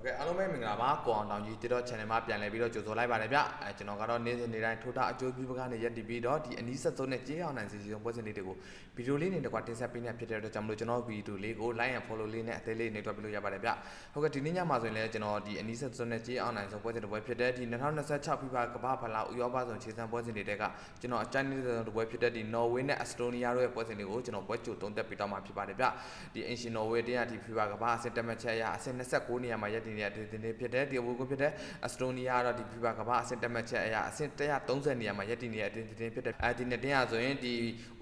ဟုတ်ကဲ့အားလုံးပဲမင်္ဂလာပါကိုအောင်တောင်ကြီးတိတော့ channel မှာပြန်လည်ပြီးတော့ကြိုဆိုလိုက်ပါတယ်ဗျအဲကျွန်တော်ကတော့နေ့စဉ်နေ့တိုင်းထိုးတာအကျိုးပြုပကနေရက်တည်ပြီးတော့ဒီအနီးဆက်ဆုံးနဲ့ကြေးအောင်နိုင်စီစီဆုံးပွဲစဉ်လေးတွေကိုဗီဒီယိုလေးနဲ့တကွာတင်ဆက်ပေးနေဖြစ်တဲ့အတွက်ကြောင့်မလို့ကျွန်တော်ဗီဒီယိုလေးကို like and follow လေးနဲ့အသေးလေးနေတော့ပြလို့ရပါတယ်ဗျဟုတ်ကဲ့ဒီနေ့ညမှာဆိုရင်လည်းကျွန်တော်ဒီအနီးဆက်ဆုံးနဲ့ကြေးအောင်နိုင်ဆုံးပွဲစဉ်တစ်ပွဲဖြစ်တဲ့ဒီ2026 FIFA ကမ္ဘာဖလားဥရောပဆုံးခြေစံပွဲစဉ်တွေတဲကကျွန်တော်အကြိုက်နေတဲ့တစ်ပွဲဖြစ်တဲ့ဒီ Norway နဲ့ Estonia တို့ရဲ့ပွဲစဉ်တွေကိုကျွန်တော်ပွဲကြိုတုံးတက်ပြီးတော့မှာဖြစ်ပါတယ်ဗျဒီ Ancient Norway တင်းရဒီ FIFA ကမ္ဘာအဆင့်တက်မှတ်ချက်အရအဆင့်29နေရာမှာရပ်တည်နေတဲ့ဒီနေ့ဖြစ်တဲ့ဒီအဝေးကွဖြစ်တဲ့ Estonia ကတော့ဒီ FIFA ကမ္ဘာအဆင့်တက်မှတ်ချက်အရအဆင့်130နေရာမှာရပ်တည်နေတဲ့အတင်းတင်းဖြစ်တဲ့အဲဒီနေ့တင်းရဆိုရင်ဒီ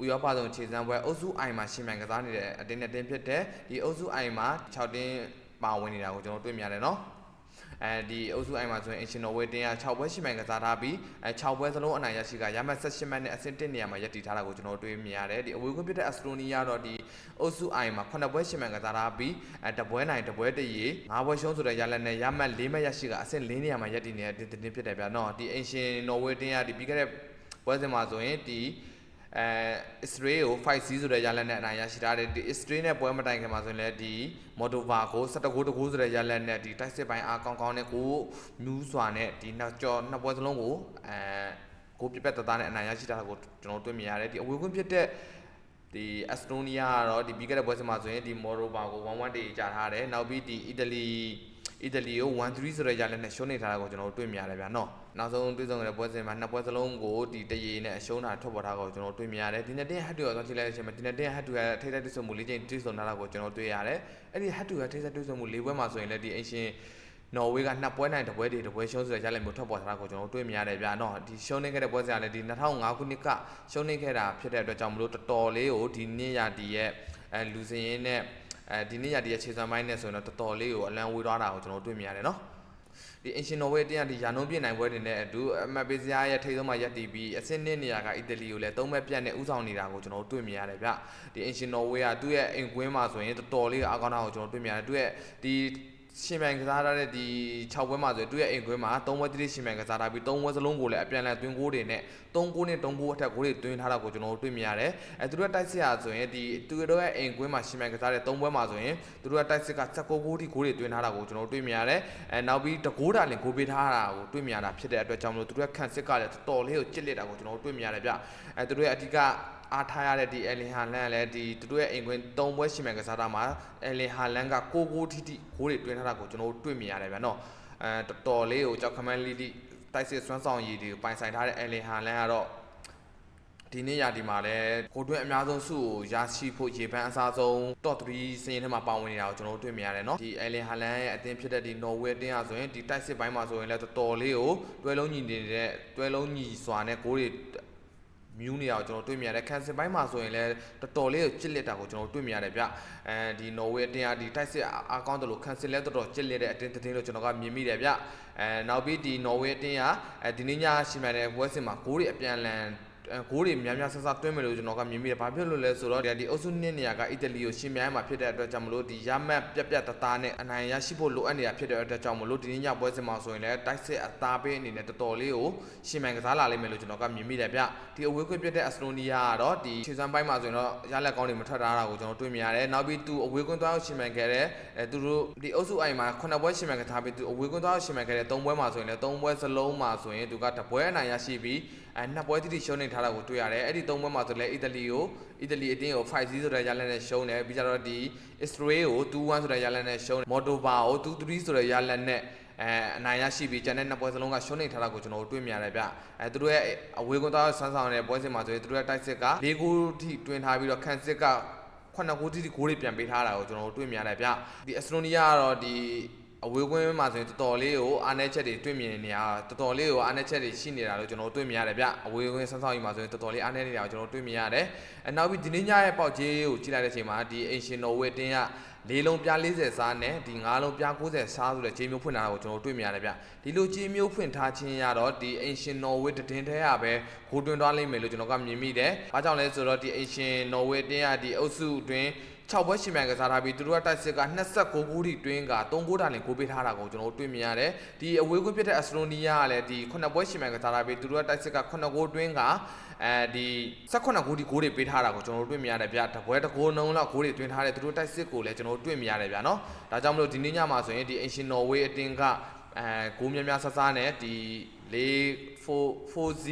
ဥရောပဆုံးခြေစံပွဲအုပ်စု I မှာရှင်မြန်ကစားနေတဲ့အတင်းနဲ့တင်းဖြစ်တဲ့ဒီအုပ်စု I မှာ6တင်းပါဝင်နေတာကိုကျွန်တော်တွေ့မြင်ရတယ်နော် အဲဒီအုပ်စုအိုင်မှာဆိုရင် Ancient Norway တင်းက6ပွဲရှိမှန်ကစားထားပြီးအဲ6ပွဲစလုံးအနိုင်ရရှိကရမှတ်18မှတ်နဲ့အဆင့်1နေရာမှာရပ်တည်ထားတာကိုကျွန်တော်တွေ့မြင်ရတယ်ဒီအဝေးကွင်းဖြစ်တဲ့ Estonia တော့ဒီအုပ်စုအိုင်မှာ9ပွဲရှိမှန်ကစားထားပြီးအဲတပွဲနိုင်တပွဲတရေ9ပွဲရှုံးဆိုတဲ့ရလနဲ့ရမှတ်4မှတ်ရရှိကအဆင့်4နေရာမှာရပ်တည်နေတဲ့တင်းဖြစ်တယ်ဗျာနော်ဒီ Ancient Norway တင်းကဒီပြီးခဲ့တဲ့ပွဲစဉ်မှာဆိုရင်ဒီ အဲ Israel ကို5-0ဆိုတဲ့ရလက်နဲ့အနိုင်ရရှိထားတယ်ဒီ Israel နဲ့ပွဲမတိုင်ခင်မှာဆိုရင်လည်းဒီ Moldova ကို17ဂိုးတဂိုးဆိုတဲ့ရလက်နဲ့ဒီတိုက်စစ်ပိုင်းအားကောင်းကောင်းနဲ့ကိုမြူးစွာနဲ့ဒီနောက်ကျော်နှစ်ပွဲစလုံးကိုအဲကိုပြပက်တသားနဲ့အနိုင်ရရှိထားတာကိုကျွန်တော်တွေ့မြင်ရတယ်ဒီအဝေးကွင်းဖြစ်တဲ့ဒီ Estonia ကတော့ဒီပြီးခဲ့တဲ့ပွဲစဉ်မှာဆိုရင်ဒီ Moldova ကို1-1တေးကြာထားတယ်နောက်ပြီးဒီ Italy အီတလီကို1-3ဆိုတဲ့ရလက်နဲ့ရှုံးနေထားတာကိုကျွန်တော်တို့တွေ့မြင်ရတယ်ဗျာနော်နောက်ဆုံးတွေ့ဆုံတဲ့ပွဲစဉ်မှာနှစ်ပွဲစလုံးကိုဒီတရေနဲ့အရှုံးတာထွက်ပေါ်ထားတာကိုကျွန်တော်တွေ့မြင်ရတယ်ဒီနေ့တင်ဟတ်တူရောသွားကြည့်လိုက်တဲ့အချိန်မှာဒီနေ့တင်ဟတ်တူရဲ့ထိတဲ့တွေ့ဆုံမှု၄ချိန်တွေ့ဆုံထားတာကိုကျွန်တော်တွေ့ရတယ်အဲ့ဒီဟတ်တူရဲ့ထိတဲ့တွေ့ဆုံမှု၄ပွဲမှာဆိုရင်လည်းဒီအင်ရှင်နော်ဝေးကနှစ်ပွဲနိုင်တစ်ပွဲတည်းတစ်ပွဲရှုံးဆိုတဲ့ရလက်မျိုးထွက်ပေါ်ထားတာကိုကျွန်တော်တွေ့မြင်ရတယ်ဗျာနော်ဒီရှုံးနေခဲ့တဲ့ပွဲစဉ်ကလည်းဒီ2005ခုနှစ်ကရှုံးနေခဲ့တာဖြစ်တဲ့အတွက်ကြောင့်မလို့တော်တော်လေးကိုဒီနေ့ရာဒီရဲ့အဲလူစင်ရင်းနဲ့ အဲဒီနေ့ရာဒီရဲ့ခြေစွမ်းပိုင်းနဲ့ဆိုရင်တော့တော်တော်လေးကိုအလံဝေးသွားတာကိုကျွန်တော်တွေ့မြင်ရတယ်နော်ဒီ Ancient Norway တင်းကဒီရာနှုန်းပြည့်နိုင်ပွဲတွေနဲ့အတူအမတ်ပေးစရာရဲ့ထိပ်ဆုံးမှာရပ်တည်ပြီးအဆင့်နှစ်နေရာကအီတလီကိုလည်းသုံးမဲ့ပြတ်နဲ့ဥဆောင်နေတာကိုကျွန်တော်တွေ့မြင်ရတယ်ဗျဒီ Ancient Norway ကသူ့ရဲ့အိမ်ကွင်းမှာဆိုရင်တော်တော်လေးအားကောင်းတာကိုကျွန်တော်တွေ့မြင်ရတယ်သူ့ရဲ့ဒီ ရှင်မြန်ကစားထားတဲ့ဒီ6ပွဲမှာဆိုရင်သူ့ရဲ့အိမ်ကွင်းမှာ3ပွဲတိတိရှင်မြန်ကစားထားပြီး3ပွဲစလုံးကိုလည်းအပြန်အလှန်သွင်းကိုးတွေနဲ့3ကိုးနဲ့3ကိုးအထက်ကိုးတွေသွင်းထားတာကိုကျွန်တော်တို့တွေ့မြင်ရတယ်အဲသူတို့တိုက်စစ်ရာဆိုရင်ဒီသူတို့ရဲ့အိမ်ကွင်းမှာရှင်မြန်ကစားတဲ့3ပွဲမှာဆိုရင်သူတို့ရဲ့တိုက်စစ်က16ကိုးထိကိုးတွေသွင်းထားတာကိုကျွန်တော်တို့တွေ့မြင်ရတယ်အဲနောက်ပြီးတကိုးတာလင်ကိုးပေးထားတာကိုတွေ့မြင်ရတာဖြစ်တဲ့အတွက်ကြောင့်မလို့သူတို့ရဲ့ခံစစ်ကလည်းတော်တော်လေးကိုကြစ်လက်တာကိုကျွန်တော်တို့တွေ့မြင်ရတယ်ဗျအဲသူတို့ရဲ့အဓိက အားထားရတဲ့ဒီအယ်လင်ဟာလန်ကလည်းဒီသူတို့ရဲ့အိမ်ကွင်း၃ပွဲရှိမှန်ကစားတာမှာအယ်လင်ဟာလန်ကကိုကိုထိထိဂိုးတွေတွင်းထားတာကိုကျွန်တော်တို့တွေ့မြင်ရတယ်ဗျာနော်အဲတော်တော်လေးကိုကြောက်ခမန်းလီတီတိုက်စစ်စွမ်းဆောင်ရည်တွေကိုပိုင်ဆိုင်ထားတဲ့အယ်လင်ဟာလန်ကတော့ဒီနေ့ရာဒီမှာလည်းကိုတွင်းအများဆုံးစုကိုရရှိဖို့ရေပန်းအစားဆုံး top 3စရင်ထဲမှာပါဝင်နေတာကိုကျွန်တော်တို့တွေ့မြင်ရတယ်နော်ဒီအယ်လင်ဟာလန်ရဲ့အသင်းဖြစ်တဲ့ဒီ Norway အသင်းဟာဆိုရင်ဒီတိုက်စစ်ပိုင်းမှာဆိုရင်လည်းတော်တော်လေးကိုတွဲလုံးညီနေတဲ့တွဲလုံးညီစွာနဲ့ဂိုးတွေ မြူးနေတာကိုကျွန်တော်တွေ့မြင်ရတယ်ကန်ဆယ်ပိုင်းမှာဆိုရင်လည်းတော်တော်လေးကိုချစ်လက်တာကိုကျွန်တော်တွေ့မြင်ရတယ်ဗျအဲဒီနော်ဝေးအတင်းအားဒီတိုက်စစ်အားကောင်းတယ်လို့ကန်ဆယ်လည်းတော်တော်ချစ်လက်တဲ့အတင်းတင်းလို့ကျွန်တော်ကမြင်မိတယ်ဗျအဲနောက်ပြီးဒီနော်ဝေးအတင်းကအဲဒီနေ့ညရှိမှတဲ့ပွဲစဉ်မှာဂိုးတွေအပြန်လန် ဂိုးတွေများများဆဆတွင်းမယ်လို့ကျွန်တော်ကမြင်မိတယ်။ဘာဖြစ်လို့လဲဆိုတော့ဒီအုပ်စုနှစ်နေရာကအီတလီကိုရှင်မြိုင်းမှာဖြစ်တဲ့အတွက်ကြောင့်မလို့ဒီရမတ်ပြက်ပြက်တသားနဲ့အနိုင်ရရှိဖို့လိုအပ်နေတာဖြစ်တဲ့အတွက်ကြောင့်မလို့ဒီနေ့ညပွဲစဉ်မှာဆိုရင်လည်းတိုက်စစ်အသားပေးအနေနဲ့တော်တော်လေးကိုရှင်မြိုင်းကစားလာလိမ့်မယ်လို့ကျွန်တော်ကမြင်မိတယ်ဗျ။ဒီအဝေးခွင့်ပြတဲ့အစတိုနီးယားကတော့ဒီခြေစမ်းပိုင်းမှာဆိုရင်တော့ရလက်ကောင်းတွေမထွက်ထားတာကိုကျွန်တော်တွေ့မြင်ရတယ်။နောက်ပြီးသူအဝေးခွင့်သွားရှင်မြိုင်းခဲ့တဲ့အဲသူတို့ဒီအုပ်စုအိုင်မှာ9ပွဲရှင်မြိုင်းကထားပြီးသူအဝေးခွင့်သွားရှင်မြိုင်းခဲ့တဲ့3ပွဲမှာဆိုရင်လည်း3ပွဲစလုံးမှာဆိုရင်သူကတပွဲအနိုင်ရရှိပြီး အဲနှစ်ပွဲတိတိရှုံးနေထားတာကိုတွေ့ရတယ်အဲ့ဒီသုံးပွဲမှာဆိုလည်းအီတလီကိုအီတလီအတင်းကို5-0ဆိုတဲ့ရလနဲ့ရှုံးတယ်ပြီးကြတော့ဒီ Israel ကို2-1ဆိုတဲ့ရလနဲ့ရှုံးတယ် Moldova ကို2-3ဆိုတဲ့ရလနဲ့အဲအနိုင်ရရှိပြီးကျန်တဲ့နှစ်ပွဲစလုံးကရှုံးနေထားတာကိုကျွန်တော်တို့တွေ့မြင်ရတယ်ဗျအဲသူတို့ရဲ့အဝေးကွန်းသားဆန်းဆောင်တဲ့ပွဲစဉ်မှာဆိုရင်သူတို့ရဲ့တိုက်စစ်က၄ဂိုးထိတွင်ထားပြီးတော့ခန့်စစ်ကခုနှစ်ဂိုးတိတိဂိုးတွေပြန်ပေးထားတာကိုကျွန်တော်တို့တွေ့မြင်ရတယ်ဗျဒီအက်စတိုနီးယားကတော့ဒီ အဝေးကွင်းမှာဆိုရင်တော်တော်လေးကိုအားနည်းချက်တွေတွေ့မြင်နေရတော်တော်လေးကိုအားနည်းချက်တွေရှိနေတာလို့ကျွန်တော်တို့တွေ့မြင်ရတယ်ဗျအဝေးကွင်းဆန်းဆောင်ကြီးမှာဆိုရင်တော်တော်လေးအားနည်းနေတာကိုကျွန်တော်တို့တွေ့မြင်ရတယ်အဲနောက်ပြီးဒီနေ့ညရဲ့ပေါက်ကြီးကိုကြည့်လိုက်တဲ့အချိန်မှာဒီ Ancient Norway တင်းကလေးလုံးပြား40စားနဲ့ဒီ၅လုံးပြား90စားဆိုတဲ့ခြေမျိုးဖွင့်ထားတာကိုကျွန်တော်တို့တွေ့မြင်ရတယ်ဗျဒီလိုခြေမျိုးဖွင့်ထားခြင်းရတော့ဒီ Ancient Norway တည်င်းထဲရပဲဂိုးတွင်းသွားလိမ့်မယ်လို့ကျွန်တော်ကမြင်မိတယ်။ဘာကြောင့်လဲဆိုတော့ဒီ Ancient Norway တင်းကဒီအုပ်စုတွင် 6ပွဲရှင်မြိုင်ကစားထားပြီးသူတို့ကတိုက်စစ်က29ဂိုးထိတွင်းက3ဂိုးတာလင်ဂိုးပေးထားတာကိုကျွန်တော်တို့တွေ့မြင်ရတယ်ဒီအဝေးကွင်းဖြစ်တဲ့အက်စတိုနီးယားကလည်းဒီ9ပွဲရှင်မြိုင်ကစားထားပြီးသူတို့ကတိုက်စစ်က9ဂိုးတွင်းကအဲဒီ18ဂိုးဒီဂိုးတွေပေးထားတာကိုကျွန်တော်တို့တွေ့မြင်ရတယ်ဗျတပွဲတစ်ဂိုးနှုံးလောက်ဂိုးတွေတွင်းထားတယ်သူတို့တိုက်စစ်ကိုလည်းကျွန်တော်တို့တွေ့မြင်ရတယ်ဗျနော်ဒါကြောင့်မလို့ဒီနေ့ညမှာဆိုရင်ဒီ Ancient Norway အတင်းကအဲဂိုးများများဆဆနဲ့ဒီ4 4 4Z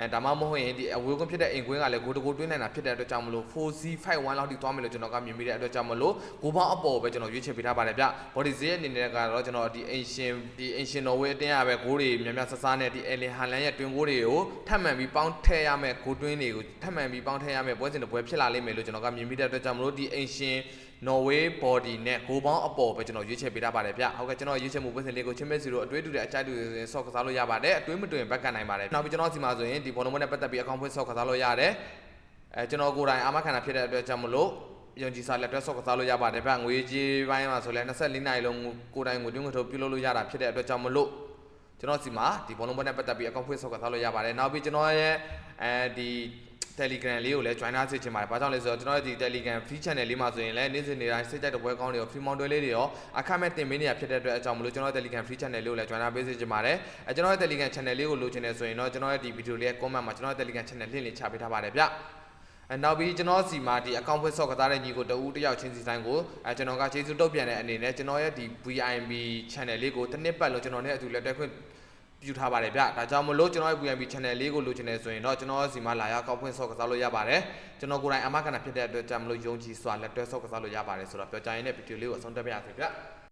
အဲဒါမှမဟုတ်ရင်ဒီအဝေးကွင်းဖြစ်တဲ့အိမ်ကွင်းကလည်းဂိုးတကိုးတွင်းနိုင်တာဖြစ်တဲ့အတွက်ကြောင့်မလို့ 4Z 51 လောက်ထိသွားမယ်လို့ကျွန်တော်ကမြင်မိတဲ့အတွက်ကြောင့်မလို့ဂိုးပေါင်းအပေါ်ပဲကျွန်တော်ရွေးချယ်ပေးထားပါတယ်ဗျ body ဈေးအနေနဲ့ကတော့ကျွန်တော်ဒီ ancient ဒီ ancient Norway အတင်းရပဲဂိုးတွေများများဆဆနဲ့ဒီ Alien Haaland ရဲ့တွင်ဂိုးတွေကိုထပ်မံပြီးပေါင်းထည့်ရမယ်ဂိုးတွင်းတွေကိုထပ်မံပြီးပေါင်းထည့်ရမယ်ပွဲစဉ်တစ်ပွဲဖြစ်လာလိမ့်မယ်လို့ကျွန်တော်ကမြင်မိတဲ့အတွက်ကြောင့်မလို့ဒီ ancient Norway body နဲ့ဂိုးပေါင်းအပေါ်ပဲကျွန်တော်ရွေးချယ်ပေးထားပါတယ်ဗျဟုတ်ကဲ့ကျွန်တော်ရွေးချယ်မှုပွဲစဉ်လေးကိုချင်းမဲစီတို့အတွေးတူတဲ့အကြိုက်တူတွေဆော့ကစားလို့ရပါတယ်အတွေးမတွင်ဘက်ကနိုင်ပါတယ်နောက်ပြီးကျွန်တော်စီမှာဆိုရင်ဒီဘောလုံးပွဲနဲ့ပတ်သက်ပြီးအကောင့်ဖွင့်ဆော့ကစားလို့ရတယ်အဲကျွန်တော်ကိုယ်တိုင်အာမခံတာဖြစ်တဲ့အတွက်ကြောင့်မလို့ယုံကြည်စာလက်တွဲဆော့ကစားလို့ရပါတယ်ဗျငွေကြီးပိုင်းမှာဆိုလဲ24နိုင်လုံးကိုယ်တိုင်ငွေတွင်းငွေထုတ်ပြုလုပ်လို့ရတာဖြစ်တဲ့အတွက်ကြောင့်မလို့ကျွန်တော်စီမှာဒီဘောလုံးပွဲနဲ့ပတ်သက်ပြီးအကောင့်ဖွင့်ဆော့ကစားလို့ရပါတယ်နောက်ပြီးကျွန်တော်ရဲ့အဲဒီ Telegram လေးကိုလည်း join ထားစေချင်ပါတယ်။ဘာကြောင့်လဲဆိုတော့ကျွန်တော်ရဲ့ဒီ Telegram free channel လေးမှာဆိုရင်လည်းနေ့စဉ်နေ့တိုင်းစိတ်ကြိုက်တဲ့ပွဲကောင်းတွေရော free mount တွေလေးတွေရောအခမဲ့တင်ပေးနေရဖြစ်တဲ့အတွက်အကြောင်းမလို့ကျွန်တော်ရဲ့ Telegram free channel လေးကိုလည်း join ထားပေးစေချင်ပါတယ်။အဲကျွန်တော်ရဲ့ Telegram channel လေးကိုလိုချင်တယ်ဆိုရင်တော့ကျွန်တော်ရဲ့ဒီ video လေးရဲ့ comment မှာကျွန်တော်ရဲ့ Telegram channel link လေးချပေးထားပါတယ်ဗျ။အဲနောက်ပြီးကျွန်တော်စီမှာဒီ account ဖွင့်ဆော့ကစားတဲ့ညီကိုတဦးတစ်ယောက်ချင်းစီတိုင်းကိုအဲကျွန်တော်ကကျေးဇူးတုတ်ပြန်တဲ့အနေနဲ့ကျွန်တော်ရဲ့ဒီ VIB channel လေးကိုတစ်နှစ်ပတ်လုံးကျွန်တော်နဲ့အတူလက်တွဲခွင့် ပြုထားပါတယ်ဗျဒါကြောင့်မလို့ကျွန်တော်ရဲ့ VIB channel လေးကိုလိုချင်တယ်ဆိုရင်တော့ကျွန်တော်စီမှာလာရောက်ကောက်ဖွင့်ဆော့ကစားလို့ရပါတယ်ကျွန်တော်ကိုယ်တိုင်အမကန်တာဖြစ်တဲ့အတွက်ကြောင့်မလို့ယုံကြည်စွာလက်တွဲဆော့ကစားလို့ရပါတယ်ဆိုတော့ပြောကြရင်လည်းဗီဒီယိုလေးကိုအဆုံးသတ်ပါရစေဗျ